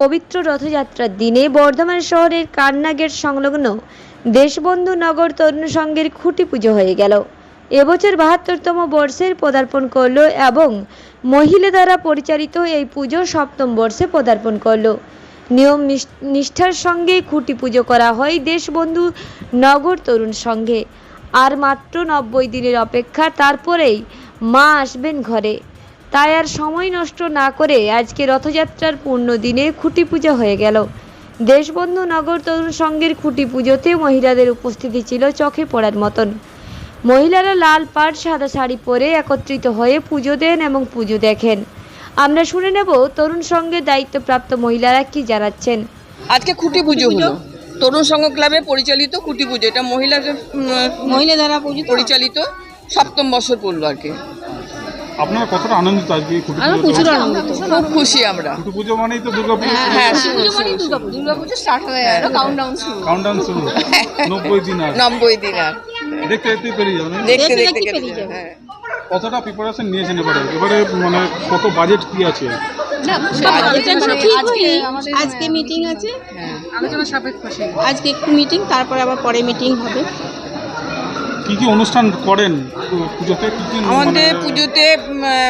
পবিত্র রথযাত্রার দিনে বর্ধমান শহরের কান্না গেট সংলগ্ন দেশবন্ধু নগর তরুণ সংঘের খুঁটি পুজো হয়ে গেল। এবছর বাহাত্তরতম বর্ষের পদার্পণ করল এবং মহিলা দ্বারা পরিচালিত এই পুজো সপ্তম বর্ষে পদার্পণ করল। নিয়ম নিষ্ঠার সঙ্গে খুঁটি পুজো করা হয় দেশবন্ধু নগর তরুণ সংঘে। আর মাত্র নব্বই দিনের অপেক্ষা, তারপরেই মা আসবেন ঘরে। তাই আর সময় নষ্ট না করে আজকে রথযাত্রার পূর্ণ দিনে খুঁটি পুজো হয়ে গেল। দেশবন্ধু নগর তরুণ সংঘের খুঁটি পুজোতে মহিলাদের উপস্থিতি ছিল চোখে পড়ার মতন। মহিলারা লাল পাড় সাদা শাড়ি পরে একত্রিত হয়ে পুজো দেন এবং পুজো দেখেন। আমরা শুনে নেব তরুণ সংঘের দায়িত্বপ্রাপ্ত মহিলারা কি জানাচ্ছেন। আজকে খুঁটি পুজো হলো। তরুণ সংঘ ক্লাবে পরিচালিত খুঁটি পুজো এটা মহিলাদের মহিলা দ্বারা পূজিত পরিচালিত সপ্তম বছর পড়ল আর কি। আপনারা কতটা আনন্দিত আজকে এই খুঁটি আমরা পুজোতে? প্রচুর আনন্দিত। খুব খুশি আমরা। খুঁটি পুজো মানেই তো দুর্গা পুজো হ্যাঁ পুজো দুর্গাপুজো দুর্গাপুজো স্টার্ট হয়ে গেল কাউন্টডাউন শুরু। কাউন্টডাউন শুরু। নব্বই দিন আর। নব্বই দিন আর। দেখতে দেখতে পেরিয়ে যাবেন দেখতে দেখতে দেখতে দেখতে পেরিয়ে যাবে, যাবে। হ্যাঁ। কতটা প্রিপারেশন নিয়েছেন এবারে? এবারে মানে কত বাজেট কি আছে? না এটা এখনও ঠিক হয়নি। আজকে মিটিং আছে। হ্যাঁ। আলোচনা সাপেক্ষ আজকে একটু মিটিং তারপরে আবার পরে মিটিং হবে। কি কি অনুষ্ঠান করেন পুজোতে? কি কি আমাদের মানে- পুজোতে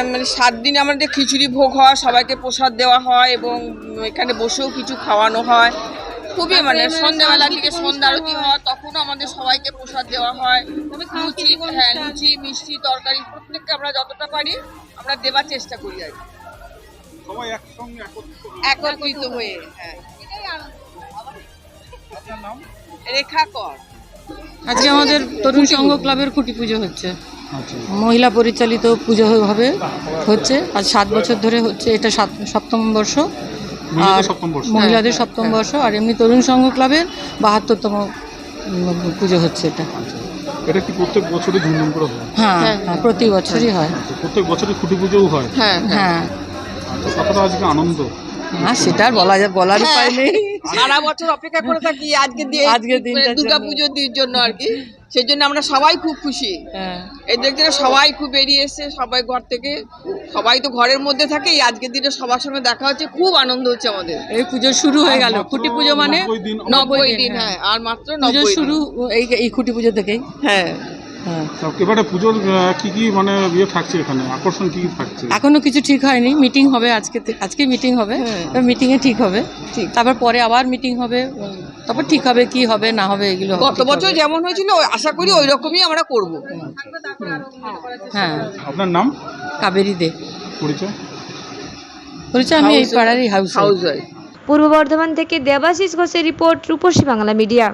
মানে সাত দিন আমাদের খিচুড়ি ভোগ হয় সবাইকে প্রসাদ দেওয়া হয় এবং এখানে বসেও কিছু খাওয়ানো হয়। খুবই মানে সন্ধ্যাবেলা থেকে সন্ধ্যা আরতি হয়। তখনও আমাদের সবাইকে প্রসাদ দেওয়া হয়। লুচি হ্যাঁ লুচি মিষ্টি তরকারি প্রত্যেককে আমরা যতটা পারি আমরা দেওয়ার চেষ্টা করি আর কি। সবাই একসঙ্গে একত্রিত হয়ে- হ্যাঁ রেখা কর। আজকে আমাদের তরুণ সংঘ ক্লাবের খুঁটি পুজো হচ্ছে। আচ্ছা। মহিলা পরিচালিত পুজো হবে হচ্ছে। আর সাত বছর ধরে হচ্ছে এটা সাত সপ্তম বর্ষ। মহিলাদের আর সপ্তম বর্ষ। মহিলাদের সপ্তম বর্ষ। আর এমনি তরুণ সংঘ ক্লাবের বাহাত্তরতম পুজো হচ্ছে এটা। এটা কি প্রত্যেক বছরই ধুমধাম করে হয়? হ্যাঁ হ্যাঁ। প্রতি বছরই হয়। আচ্ছা, প্রত্যেক বছরই খুঁটি পুজোও হয় হ্যাঁ। হ্যাঁ। আচ্ছা, কতটা আজকে আনন্দ? হ্যাঁ সেটা আর বলা যায় বলার উপায় নেই। সারা বছর অপেক্ষা করে থাকি আজকে দিয়ে আজকের দিনটার দুর্গা জন্য। পুজোর দিন জন্য আর কি। সেই জন্য আমরা সবাই খুব খুশি। হ্যাঁ। এই দেখতে সবাই খুব বেরিয়ে এসছে সবাই ঘর থেকে। সবাই তো ঘরের মধ্যে থাকে এই আজকের দিনে সবার সঙ্গে দেখা হচ্ছে খুব আনন্দ হচ্ছে আমাদের। এই পুজো শুরু হয়ে গেল খুঁটি পুজো মানে নব্বই দিন হ্যাঁ। হ্যাঁ আর মাত্র নব্বই শুরু এই এই খুঁটি পুজো থেকেই। হ্যাঁ হ্যাঁ। এবারে পুজোর কি কি মানে ইয়ে থাকছে এখানে? আকর্ষণ কি কি থাকছে? এখনও কিছু ঠিক হয়নি। মিটিং হবে আজকে আজকে মিটিং হবে। মিটিং এ ঠিক হবে। ঠিক। তারপর পরে আবার মিটিং হবে। তারপর ঠিক হবে কি হবে না হবে এগুলো গত বছর যেমন হয়েছিল ওই- আশা করি ওই রকমই আমরা করব। হ্যাঁ। আপনার নাম? কাবেরি দে। পরিচয়? বলছে আমি এই পাড়ারই হাউস হাউস পূর্ব বর্ধমান থেকে দেবাশিস ঘোষের রিপোর্ট রূপসী বাংলা মিডিয়া।